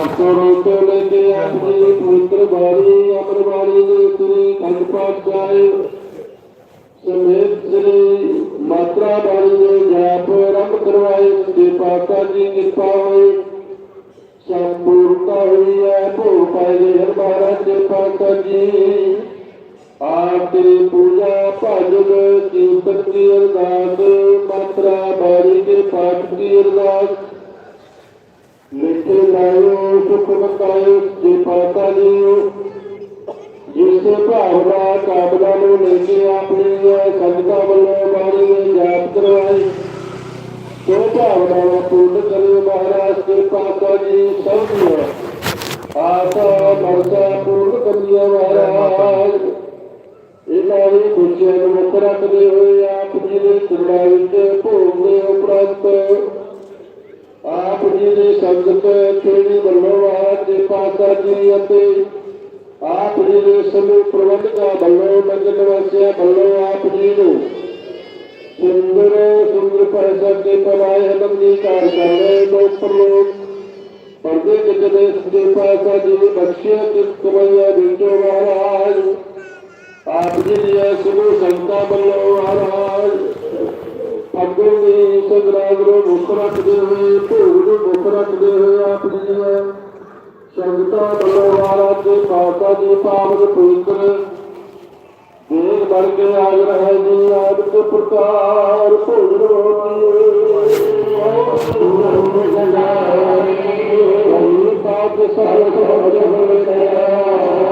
ਆਸਰੋ ਤੋਂ ਲੈ ਕੇ ਆਪਣੀ ਪਵਿੱਤਰ ਬਾਣੀ ਅਮਰ ਬਾਣੀ ਦੇ ਸ੍ਰੀ ਖੰਡ ਪਾਠ ਸਾਹਿਬ ਸਮੇਤ ਸ੍ਰੀ ਮਾਤਰਾ ਬਾਣੀ ਦੇ ਜਾਪ ਆਰੰਭ ਕਰਵਾਏ ਤੇ ਪਾਤਾ ਜੀ ਕਿਰਪਾ ਹੋਈ। ਸੰਪੂਰਨਤਾ ਹੋਈ ਹੈ, ਭੋਗ ਪਾਏ ਹਰ ਮਹਾਰਾਜ ਦੇ ਪਾਤਾ ਜੀ। ਆਪ ਪੂਜਾ ਭਜਨ ਕੀਰਤਨ ਦੀ ਅਰਦਾਸ, ਮਾਤਰਾ ਬਾਣੀ ਦੇ ਪਾਠ ਦੀ ਅਰਦਾਸ। ਲਿਖੇ ਲਾਇਓ ਸੁਖ ਬਕਾਇਓ ਜੇ। ਪਾਤਾ ਜੀ ਜਿਸ ਭਾਵਨਾ ਕਾਮਨਾ ਨੂੰ ਲੈ ਕੇ ਆਪਣੀ ਸੰਗਤਾਂ ਵੱਲੋਂ ਬਾਣੀ ਦੇ ਜਾਪ ਕਰਵਾਈ। ਸੋ ਭਾਵਨਾ ਨੂੰ ਪੂਰਨ ਕਰਿਓ ਮਹਾਰਾਜ ਦੇ ਪਾਤਾ ਜੀ, ਸਭ ਦੀਆਂ ਆਸਾ ਮਰਜ਼ਾ ਪੂਰਨ ਕਰਿਓ ਮਹਾਰਾਜ। ਇਹਨਾਂ ਹੀ ਖੁਸ਼ੀਆਂ ਨੂੰ ਮੁੱਖ ਰੱਖਦੇ ਹੋਏ ਆਪ ਜੀ ਦੇ ਚਰਨਾਂ ਵਿੱਚ ਭੋਗ ਦੇ ਉਪਰੰਤ ਆਪ ਜੀ ਦੀ ਸੰਗਤ ਖੇੜੀ ਵੱਲੋਂ ਮਹਾਰਾਜ ਦੇ ਪਾਤਾ ਜੀ ਅਤੇ ਆਪ ਜੀ ਦੇ ਸਮੂਹ ਪ੍ਰਬੰਧਕਾਂ ਵੱਲੋਂ ਨਗਰ ਨਿਵਾਸੀਆਂ ਵੱਲੋਂ ਆਪ ਜੀ ਨੂੰ ਸੁੰਦਰ ਸੁੰਦਰ ਪੈਸਾ ਕੇ ਪਰਾਏ ਹਲਮ ਦੀ ਕਾਰ ਕਰ ਰਹੇ ਲੋਕ ਪ੍ਰਲੋਕ ਪਰਦੇ ਕਿਤੇ ਸੱਚੇ ਪਾਸਾ ਜੀ ਨੇ ਬਖਸ਼ਿਆ ਕਿ ਕਮਈਆ ਬਿੰਦੋ ਮਹਾਰਾਜ ਆਪ ਜੀ ਦੀਆਂ ਸਮੂਹ ਸੰਗਤਾਂ ਵੱਲੋਂ ਦੀ ਸੰਗਰਾਮ ਨੂੰ ਮੁੱਖ ਰੱਖਦੇ ਹੋਏ, ਭੋਗ ਨੂੰ ਮੁੱਖ ਰੱਖਦੇ ਹੋਏ ਆਪ ਜੀ ਦੀਆਂ ਸੰਗਤਾਂ ਵੱਲੋਂ ਮਹਾਰਾਜ ਦੇ ਪਾਸਾ ਦੀ ਪਾਵਨ ਪਵਿੱਤਰ ਦੇਖ ਬਣ ਕੇ ਆ ਰਹੇ ਜੀ ਆਪ ਕੇ ਪ੍ਰਕਾਰ ਭੋਜਨ ਹੋਣੀ ਪਾਪ ਸਭ ਸਭ ਜਗਤ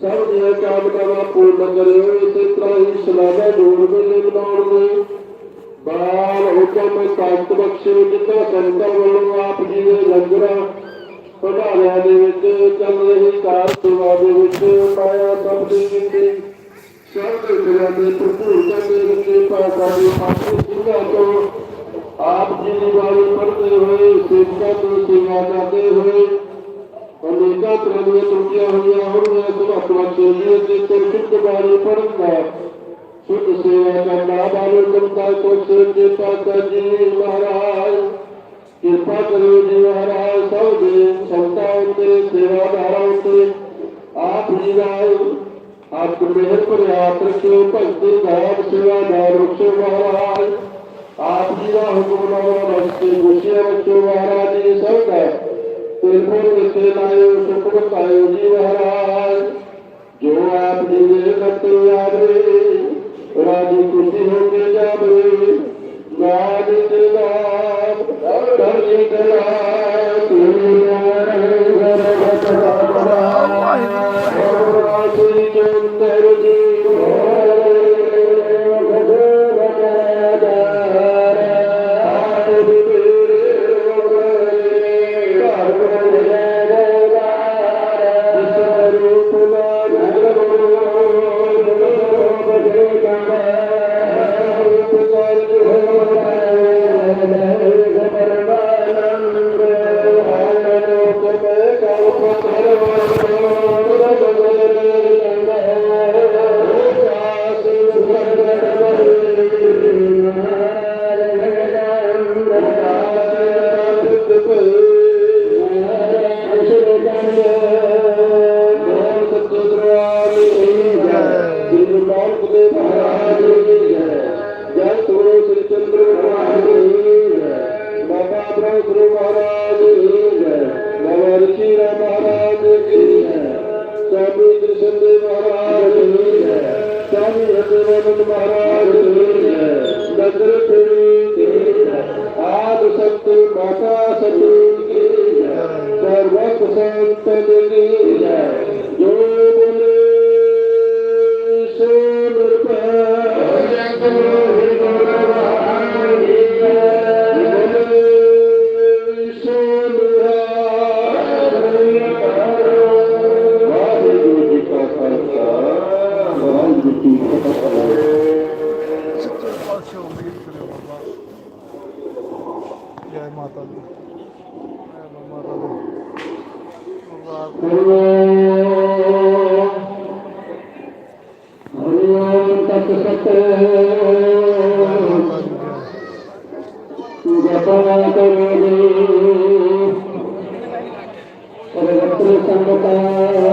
ਸਭ ਦੀਆਂ ਕਾਮਨਾਵਾਂ ਪੂਰਨ ਕਰਿਓ ਇਸੇ ਤਰ੍ਹਾਂ ਹੀ ਸਲਾਨਾ ਜੋੜ ਮੇਲੇ ਬਣਾਉਣਗੇ ਬਾਲ ਹੁਕਮ ਤਾਕਤ ਬਖਸ਼ੇ ਜਿੱਦਾਂ ਸੰਤਾਂ ਵੱਲੋਂ ਆਪ ਜੀ ਦੇ ਲੰਗਰਾਂ ਪੜਾਲਿਆਂ ਦੇ ਵਿੱਚ ਚੱਲ ਰਹੀ ਕਾਰ ਸੇਵਾ ਦੇ ਵਿੱਚ ਮਾਇਆ ਸਭ ਦੀ ਕੀਤੀ ਸਭ ਦੇ ਗੁਰਾਂ ਦੇ ਭਰਪੂਰ ਕਰਦੇ ਰੰਗੇ ਪਾਸਾ ਦੇ ਪਾਸੇ ਸਿੰਘਾਂ ਤੋਂ ਆਪ ਜੀ ਦੀ ਬਾਣੀ ਪੜ੍ਹਦੇ ਹੋਏ ਸੇਵਕਾਂ ਤੋਂ ਸੇਵਾ ਕਰਦੇ ਹੋਏ एकाच रलिए त्रुटियाँ हुई और मैं तुम अपना के लिए देकर शुद्ध बारे पढ़ूँगा। शुद्ध सेवा का लाभ आलोचनता को का महाराज, कृपा करो जी महाराज, सब देव संताओं के सेवा धाराओं के आप ही गाय आपको मेहर पर भक्ति भाव सेवा धार महाराज। आप ही राह महाराज ये सब है त्रिपुर से लायो पायो जी महाराज जो आप करते आवे राज़ी खुशी होके जावे नाम الله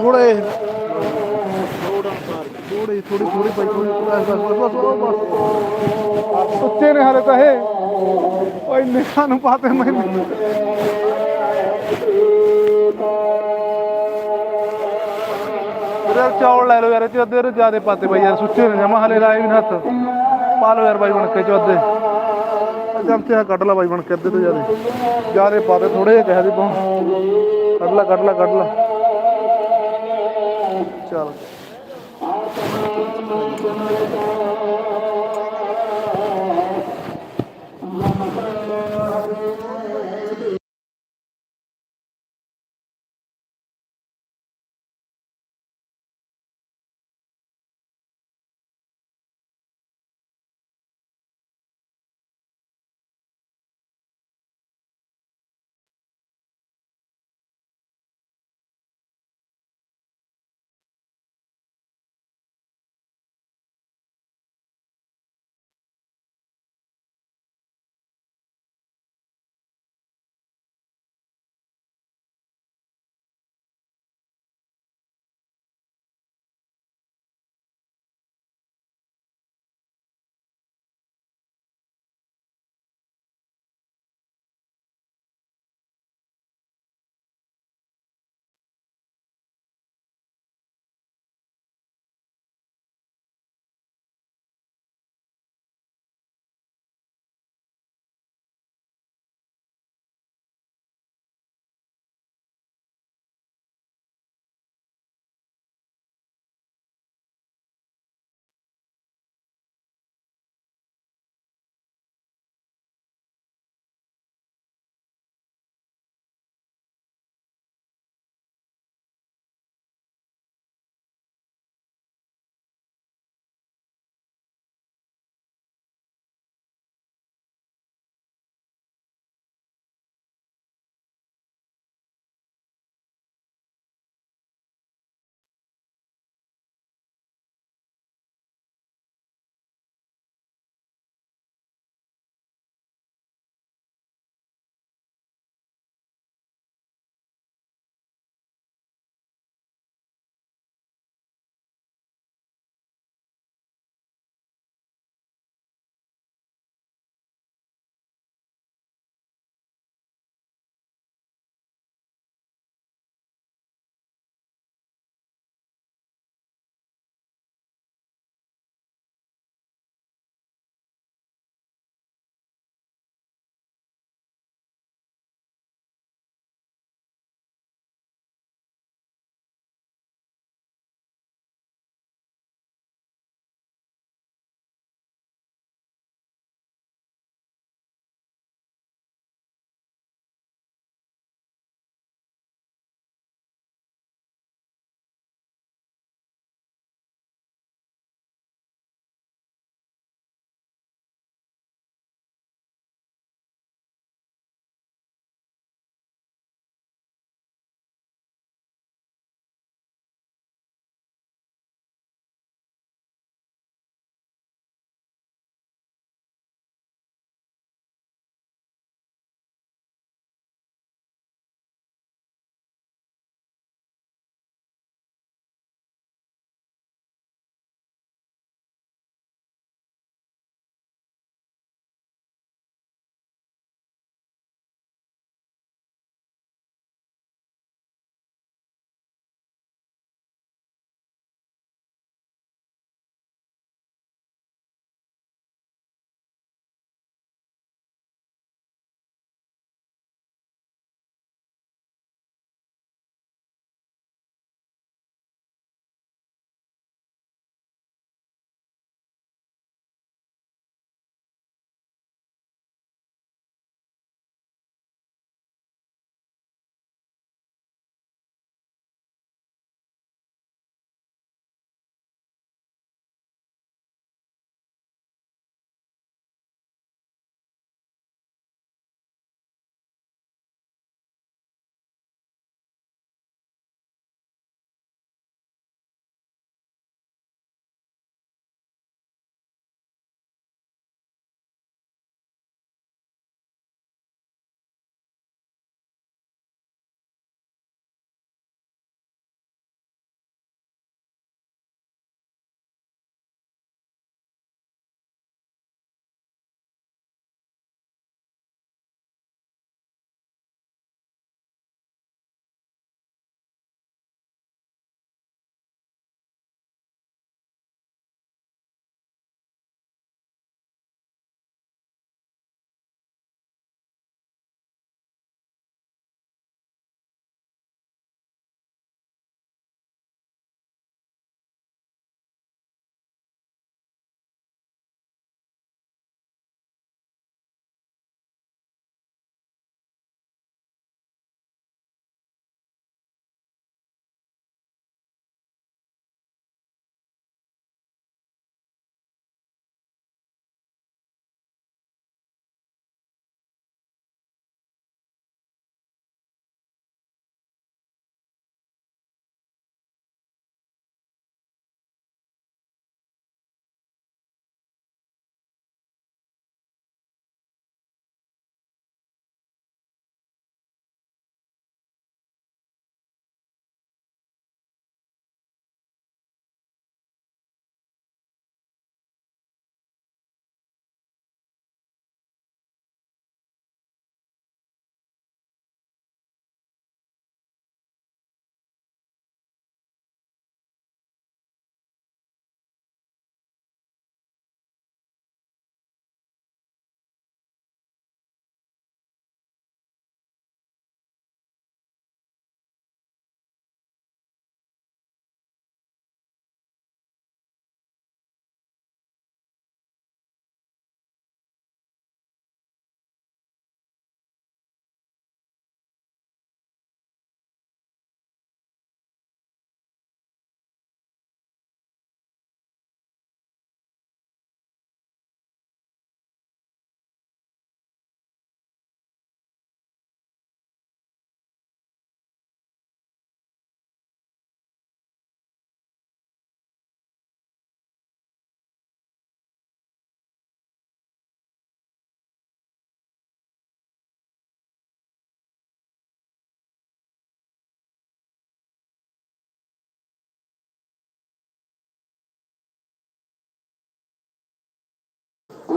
ਥੋੜੇ ਥੋੜੀ ਥੋੜੀ ਥੋੜੀ ਪਾਈ ਥੋੜੀ ਬਸ ਬਸ ਬਸ ਸੁੱਤੇ ਨੇ ਹਾਲੇ ਤਾਂ ਇਹ। ਓਏ ਨਿਖਾਂ ਨੂੰ ਪਾਤੇ ਮੈਨੂੰ ਵੀਰੇ, ਚੌਲ ਲੈ ਲੋ ਯਾਰ, ਇਹ ਚ ਅੱਧੇ ਜਿਆਦੇ ਪਾਤੇ ਭਾਈ ਯਾਰ ਸੁੱਤੇ ਨੇ, ਜਮਾ ਹਾਲੇ ਲਾਏ ਵੀ ਹੱਥ। ਪਾ ਲਓ ਯਾਰ ਬਾਈ ਬਣ ਕੇ ਚ ਅੱਧੇ ਚਮਚੇ ਕੱਢ ਲਾ ਬਾਈ ਬਣ ਕੇ ਅੱਧੇ ਤੋਂ ਜਿਆਦੇ। ਜਿਆਦੇ ਪਾਤੇ ਥੋੜੇ ਜਿਹੇ ਕਹਿ ਦੀ ਪਾਉ ਕੱਢ ਲਾ ਕੱਢ ਲਾ ਕੱਢ ਲਾ। Tchau.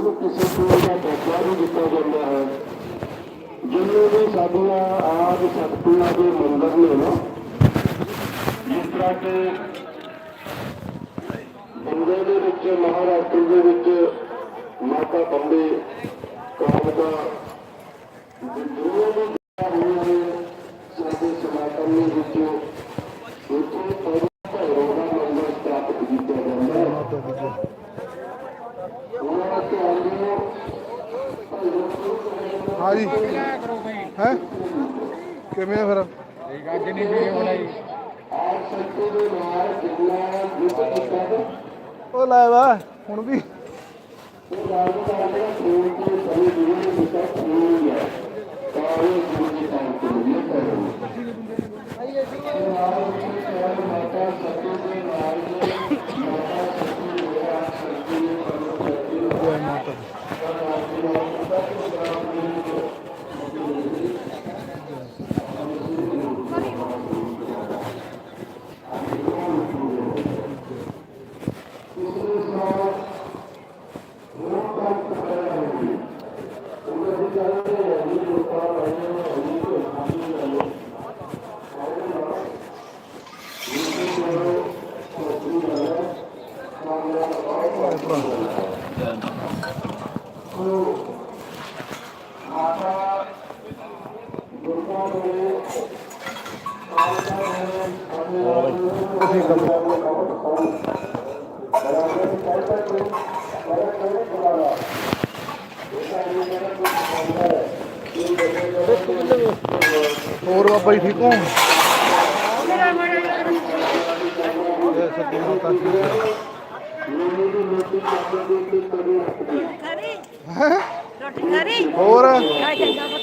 ਉਹਨੂੰ ਕਿਸੇ ਕੋਲ ਦਾ ਦਰਜਾ ਨਹੀਂ ਦਿੱਤਾ ਜਾਂਦਾ ਹੈ ਜਿੰਨੇ ਵੀ ਸਾਡੀਆਂ ਆਦ ਸ਼ਕਤੀਆਂ ਦੇ ਮੰਦਰ ਨੇ ਨਾ ਜਿਸ ਤਰ੍ਹਾਂ ਕਿ ਬੰਦੇ ਦੇ ਵਿੱਚ ਮਹਾਰਾਸ਼ਟਰ ਦੇ ਵਿੱਚ ਮਾਤਾ ਬੰਬੇ ਕਾਲਕਾ ਦੁਨੀਆ ਦੇ ਹੋਈਆਂ ਨੇ ਸਾਡੇ ਸਮਾਗਮ ਦੇ ਵਿੱਚ ਉੱਥੇ ਹਾਂ ਹੈ? ਕਿਵੇਂ ਆ ਫਿਰ? ਆਪ ਸ਼ਕਤੀ ਦੇ ਨਾਲ ਜਿੰਨਾ ਜੁਟ ਉਹ ਲੈ ਵਾ, ਹੁਣ ਵੀ। ਉਹ ਰਾਜੂ ਦਾ ਜਿਹੜਾ ਖੂਨ ਤੇ ਸभी ਗੁਰੂ ਨੇ ਦਿੱਤਾ ਖੂਨ ਹੀ ਹੈ ਤਾਂ ਉਹ ਗੁਰੂ ਦੇ ਕੰਮ ਤੋਂ ਨਹੀਂ ਕਰਦਾ ਮਾਤਾ ਸਤੀ ਦੇ ਨਾਲ ਮਾਤਾ ਸਤੀ ਮੇਰਾ ਸਤੀ ਜੈ ਮਾਤਾ ਦੀ ਲੈ ਭਰਾ ਅਸੀਂ ਕੰਮ ਹੋਰ ਬਾਬਾ ਜੀ ਠੀਕ ਹੋ? ਰੋਟੀ ਹੋਰ? ਖਾ ਚੰਗਾ ਪੁੱਤ।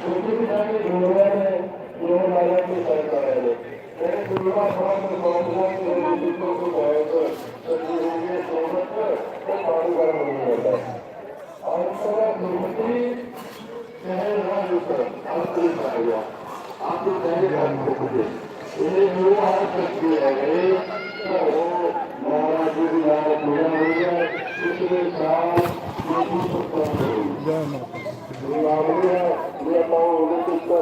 उनकी भी जाके दुनिया में लोग लाया तो सरकार है मैंने दुनिया भर में समझना कि हिंदुत्व को जाए तो सभी होंगे सोमत पर तो पानी गर्म नहीं होता और इस तरह दुर्मती शहर ना होकर आप नहीं पाएगा आप तो पहले घर में होते इन्हें जो आज तक किया गए तो वो महाराज जी की नाम पूरा हो गया उसके साथ जय माता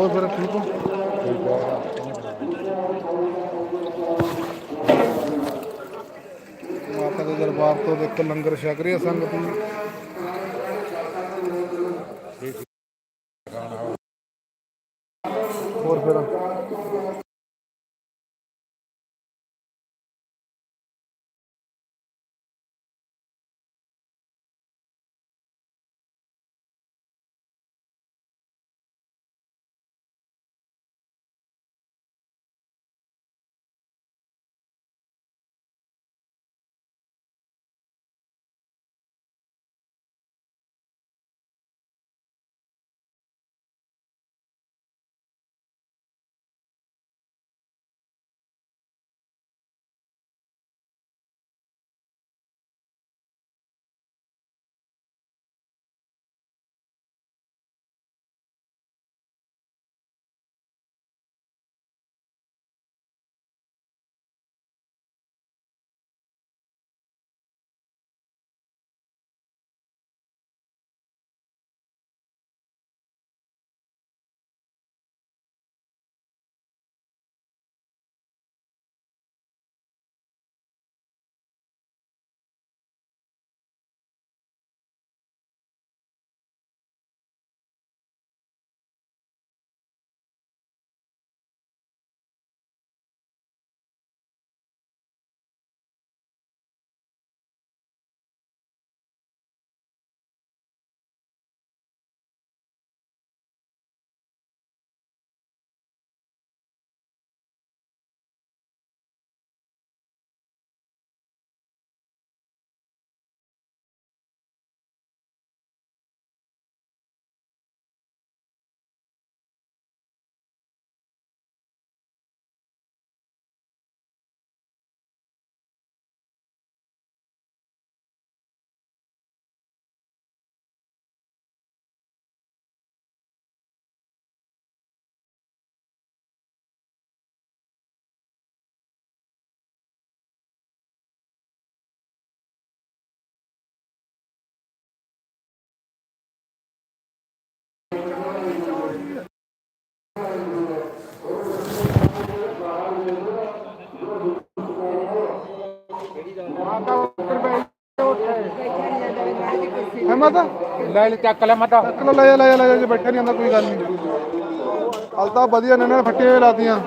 ਹੋਰ ਫਿਰ ਠੀਕ ਹੋ? ਮਾਤਾ ਦੇ ਦਰਬਾਰ ਤੋਂ ਇੱਕ ਲੰਗਰ ਛਕ ਰਹੀ ਹੈ ਸੰਗਤ ਨੂੰ ਲੈ ਲੈ ਚੱਕ ਲੈ ਮਤਾ। ਚੱਕ ਲੈ ਲੈ ਜਾ ਲੈ ਜਾ ਬੈਠਾ ਨਹੀਂ ਆਂਦਾ ਕੋਈ ਗੱਲ ਨਹੀਂ। ਹਲ ਤਾਂ ਵਧੀਆ ਨੇ ਇਹਨਾਂ ਨੇ ਫੱਟੀਆਂ ਲਾਤੀਆਂ।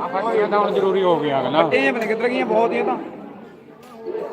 ਆ ਫੱਟੀਆਂ ਤਾਂ ਹੁਣ ਜ਼ਰੂਰੀ ਹੋ ਗਿਆ ਅਗਲਾ ਇਹ ਬਣੇ ਕਿੱਧਰ ਗਈਆਂ ਬਹੁਤ ਹੀ ਇਹ ਤਾਂ।